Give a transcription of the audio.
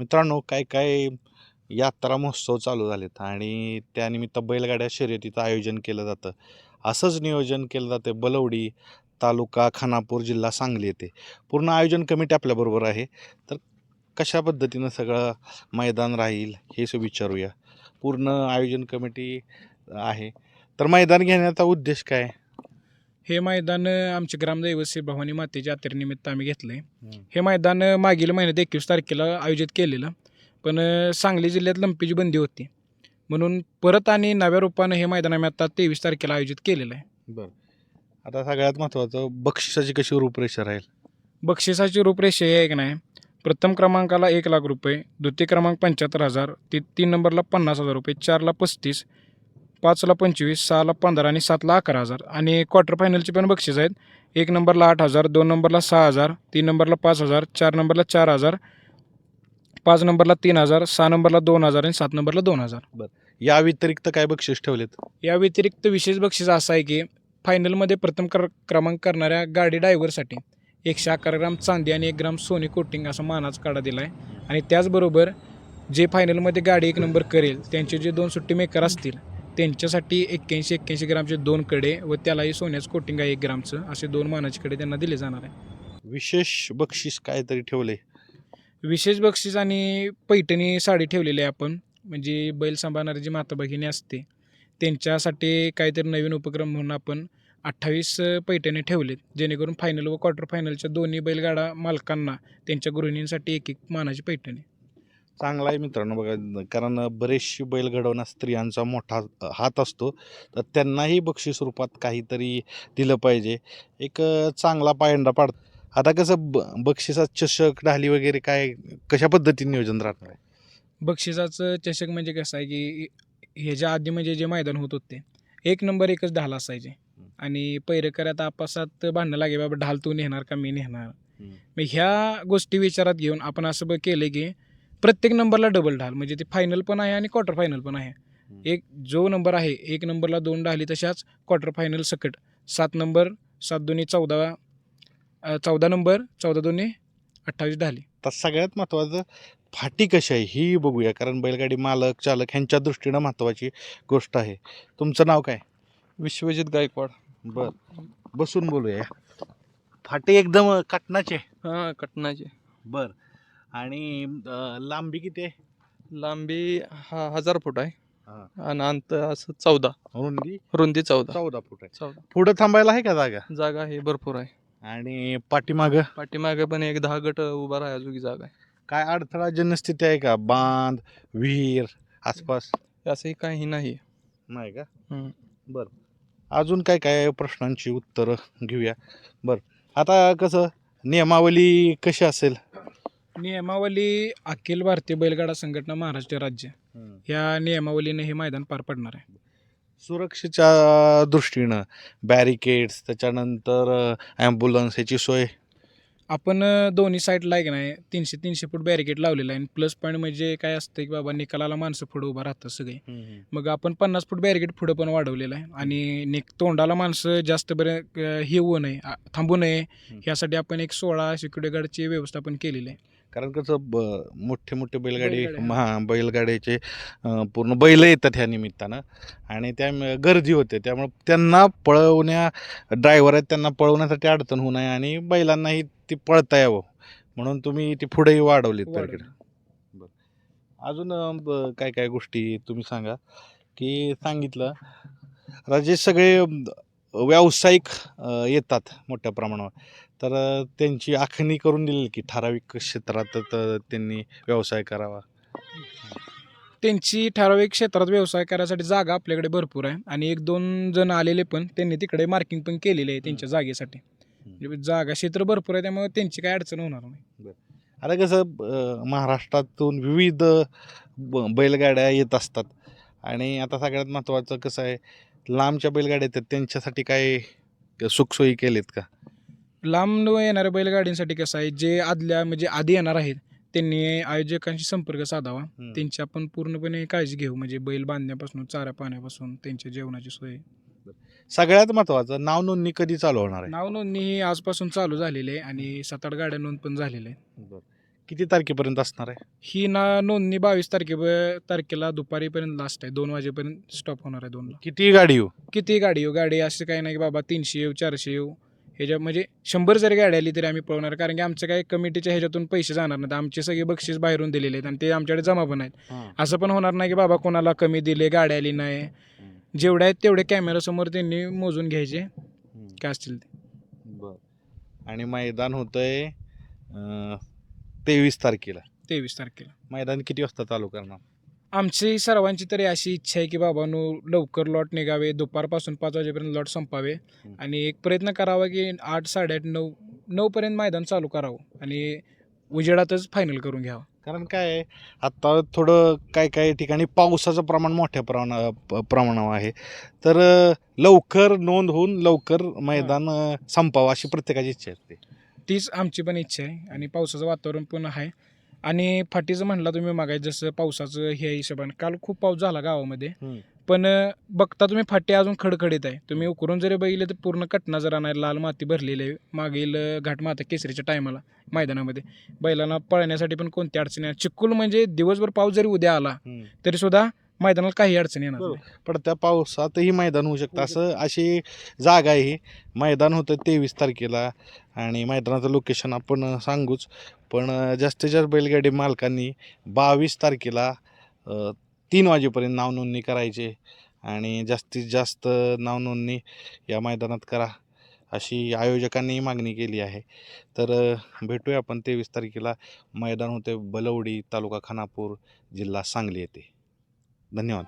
मित्रांनो काय काय यात्रा महोत्सव चालू झालेत आणि त्यानिमित्त बैलगाड्या शर्यतीचं आयोजन केलं जातं. असंच नियोजन केलं जातं बलवडी तालुका खानापूर जिल्हा सांगली येथे. पूर्ण आयोजन कमिटी आपल्याबरोबर आहे. तर कशा पद्धतीनं सगळं मैदान राहील हे सु विचारूया. पूर्ण आयोजन कमिटी आहे. तर मैदान घेण्याचा उद्देश काय? हे मैदान आमचे ग्रामदैवत श्री भवानी मातेच्या यात्रेनिमित्त आम्ही घेतलं आहे हे मैदान मागील महिन्यात एकवीस तारखेला आयोजित केलेलं. पण सांगली जिल्ह्यात लंपीची बंदी होती. म्हणून परत आणि नव्या रूपानं हे मैदान आम्ही आता तेवीस तारखेला आयोजित केलेलं आहे. बरं. आता सगळ्यात महत्त्वाचं बक्षिसाची कशी रूपरेषा राहील? बक्षिसाची रूपरेषा हे आहे की नाही? प्रथम क्रमांकाला एक लाख रुपये द्वितीय क्रमांक पंच्याहत्तर हजार ती तीन नंबरला पन्नास हजार रुपये चारला पस्तीस पाचला पंचवीस सहाला पंधरा आणि सातला अकरा हजार. आणि क्वार्टर फायनलचे पण बक्षीस आहेत. एक नंबरला आठ हजार दोन नंबरला सहा हजार तीन नंबरला पाच हजार चार नंबरला चार हजार पाच नंबरला तीन हजार सहा नंबरला दोन हजार आणि सात नंबरला दोन हजार. या व्यतिरिक्त काय बक्षीस ठेवलेत? या व्यतिरिक्त विशेष बक्षीस असं आहे की फायनलमध्ये प्रथम क्र क्रमांक करणाऱ्या गाडी ड्रायव्हरसाठी एकशे अकरा ग्राम चांदी आणि एक ग्राम सोने कोटिंग असा मानाचा काढा दिला आहे आणि त्याचबरोबर जे फायनलमध्ये गाडी एक नंबर करेल त्यांचे जे दोन सुट्टी मेकर असतील त्यांच्यासाठी एक्क्याऐंशी एक्क्याऐंशी ग्रामचे दोन कडे व त्यालाही सोन्याचं कोटिंग आहे एक ग्रामचं. असे दोन मानाचे कडे त्यांना दिले जाणार आहे. विशेष बक्षीस काहीतरी ठेवले? विशेष बक्षीस आणि पैठणी साडी ठेवलेली आहे आपण. म्हणजे बैल सांभाळणारी जी माता भगिनी असते त्यांच्यासाठी काहीतरी नवीन उपक्रम म्हणून आपण अठ्ठावीस पैठणी ठेवलेत. जेणेकरून फायनल व क्वार्टर फायनलच्या दोन्ही बैलगाडा मालकांना त्यांच्या गृहिणींसाठी एक एक मानाची पैठणी. चांगला आहे मित्रांनो बघा कारण बरेचशी बैल घडवण्यात स्त्रियांचा मोठा हात असतो. तर त्यांनाही बक्षीस रूपात काहीतरी दिलं पाहिजे. एक चांगला पायंडा पाड आता कसं ब बक्षिसात चषक ढाली वगैरे काय कशा पद्धतीने नियोजन राहणार आहे? बक्षिसाचं चषक म्हणजे कसं आहे की ह्याच्या आधी म्हणजे जे मैदान होत होते एक नंबर एकच ढाल असायचे. आणि पैरेकऱ्यात आपासात भांडणं लागे बाबा ढाल तू नेणार का मी नेणार? मग ह्या गोष्टी विचारात घेऊन आपण असं केलं की प्रत्येक नंबरला डबल ढाल. म्हणजे ते फायनल पण आहे आणि क्वार्टर फायनल पण आहे. एक जो नंबर आहे एक नंबरला दोन ढाली तशाच क्वार्टर फायनल सकट. सात नंबर सात दोन्ही चौदा चौदा नंबर चौदा दोन्ही अठ्ठावीस ढाली. तर सगळ्यात महत्त्वाचं फाटी कशी आहे ही बघूया. कारण बैलगाडी मालक चालक ह्यांच्या दृष्टीनं महत्त्वाची गोष्ट आहे. तुमचं नाव काय? विश्वजित गायकवाड. बर. बसून बोलूया. फाटी एकदम कटनाचे हां कटनाची बर. आणि अं, लांबी किती आहे? लांबी हा हजार फूट आहे. हा. आणि अंतर असं चौदा. रुंदी? रुंदी चौदा. चौदा फूट आहे. चौदा. पुढं थांबायला आहे का जागा? जागा हे भरपूर आहे. आणि पाठीमाग? पाठीमागे पण एक दहा गट उभा राहायजोगी जागा आहे. काय अडथळा जनस्थिती आहे का? बांध विहीर आसपास? असंही काही नाही. नाही का? हम्म. बर. अजून काय काय प्रश्नांची उत्तरं घेऊया? बर. आता कसं नियमावली कशी असेल? नियमावली अखिल भारतीय बैलगाडा संघटना महाराष्ट्र राज्य ह्या नियमावलीने हे मैदान पार पडणार आहे. सुरक्षेच्या दृष्टीनं बॅरिकेड्स त्याच्यानंतर ॲम्ब्युलन्स ह्याची सोय. आपण अ, दोन्ही साईडला आहे की नाही तीनशे तीनशे फूट बॅरिकेड लावलेलं आहे. आणि प्लस पॉईंट म्हणजे काय असतं की बाबा निकालाला माणसं पुढं उभं राहतात सगळे. मग आपण पन्नास फूट बॅरिकेड पुढं पण वाढवलेलं आहे. आणि निक तोंडाला माणसं जास्त बरं अ, हे होऊ नये आ- थांबू नये. ह्यासाठी आपण एक सोळा सिक्युरिटी गार्डची व्यवस्थापन केलेली आहे. कारण कसं ब मोठे मोठे बैलगाडी बैलगाड्या. हा बैलगाड्याचे अं, पूर्ण बैल येतात ह्या निमित्तानं. आणि त्या गर्दी होते. त्यामुळं त्यांना पळवण्या ड्रायव्हर आहेत त्यांना पळवण्यासाठी अडचण होऊ नये आणि बैलांनाही ती पळता यावं. म्हणून तुम्ही ती पुढेही वाढवलीत बॅरिकेड अजून अं, ब- काय काय गोष्टी तुम्ही सांगा? की सांगितलं राजेश सगळे अं, व्यावसायिक अं, येतात मोठ्या प्रमाणावर. तर त्यांची आखणी करून दिली की ठराविक क्षेत्रात त- त्यांनी व्यवसाय करावा. त्यांची ठराविक क्षेत्रात व्यवसाय करायसाठी जागा आपल्याकडे भरपूर आहे. आणि एक दोन जण आलेले पण त्यांनी तिकडे मार्किंग पण केलेले आहे त्यांच्या जागेसाठी. म्हणजे जागा क्षेत्र भरपूर आहे त्यामुळे त्यांची काय अडचण होणार नाही. आता कसं महाराष्ट्रातून विविध बैलगाड्या येत असतात. आणि आता सगळ्यात महत्त्वाचं कसं आहे लांबच्या बैलगाड्या येतात त्यांच्यासाठी काय सुखसोयी केलेत का? लांब येणाऱ्या बैलगाडींसाठी कसं आहे जे आदल्या म्हणजे आधी येणार आहेत त्यांनी आयोजकांशी संपर्क साधावा. त्यांची आपण पूर्णपणे काळजी घेऊ म्हणजे बैल बांधण्यापासून चारा पाण्यापासून त्यांच्या जेवणाची सोय. सगळ्यात महत्त्वाचं नाव नोंदणी कधी चालू होणार आहे? नाव नोंदणी ही आजपासून चालू झालेली आहे आणि सात आठ गाड्या नोंद पण झालेल्या आहे. किती तारखेपर्यंत असणार आहे? ही ना नोंदणी बावीस तारखे तारखेला दुपारीपर्यंत लास्ट आहे. दोन वाजेपर्यंत स्टॉप होणार आहे दोनला. किती गाडी येऊ. किती गाडी येऊ गाडी असं काही नाही की बाबा तीनशे येऊ चारशे येऊ. ह्याच्या म्हणजे शंभर जरी गाडी आली तरी आम्ही पळवणार. कारण की आमच्या काही कमिटीच्या ह्याच्यातून पैसे जाणार नाहीत. आमचे सगळे बक्षीस बाहेरून दिलेले आहेत आणि ते आमच्याकडे जमा पण आहेत. असं पण होणार नाही की बाबा कोणाला कमी दिले गाडी आली नाही. जेवढे आहेत तेवढे कॅमेरासमोर त्यांनी मोजून घ्यायचे. काय असतील ते. बर. आणि मैदान होतंय तेवीस तारखेला. तेवीस तारखेला. मैदान किती वाजता चालू करणार? आमची सर्वांची तरी अशी इच्छा आहे की बाबांनो लवकर लॉट निघावे दुपारपासून पाच वाजेपर्यंत लॉट संपावे. आणि एक प्रयत्न करावा की आठ साडेआठ नऊ नऊपर्यंत मैदान चालू करावं आणि उजेडातच फायनल करून घ्यावं. कारण काय आहे आत्ता थोडं काय काय ठिकाणी पावसाचं प्रमाण मोठ्या प्रमाणा प्रमाणावर आहे. तर लवकर नोंद होऊन लवकर मैदान संपावं अशी प्रत्येकाची इच्छा असते तीच आमची पण इच्छा आहे आणि पावसाचं वातावरण पण आहे. आणि फाटीचं म्हणला तुम्ही मागाय जसं पावसाचं हे हिशोबाने. काल खूप पाऊस झाला गावामध्ये. पण बघता तुम्ही फाटी अजून खडखडीत आहे. तुम्ही उकरून जरी बघितले तर पूर्ण कटना जरा नाही लाल माती भरलेली आहे. मागील घाट माता केसरीच्या टायमाला मैदानामध्ये. बैलांना पळण्यासाठी पण कोणती अडचणी आहे चिक्कुल म्हणजे दिवसभर पाऊस जरी उद्या आला. तरी सुद्धा मैदानाला काही अडचण येणार. नाही. पण त्या पावसातही मैदान होऊ शकतं. असं अशी जागा आहे ही. मैदान होतं तेवीस तारखेला आणि मैदानाचं लोकेशन आपण अं, सांगूच. पण अं, जास्तीत जास्त बैलगाडी मालकांनी बावीस तारखेला अं, तीन वाजेपर्यंत नाव नोंदणी करायची आणि जास्तीत जास्त नाव नोंदणी या मैदानात करा अशी आयोजकांनी मागणी केली आहे. तर अं, भेटूया आपण तेवीस तारखेला. मैदान होते बलवडी तालुका खानापूर जिल्हा सांगली येथे. धन्यवाद.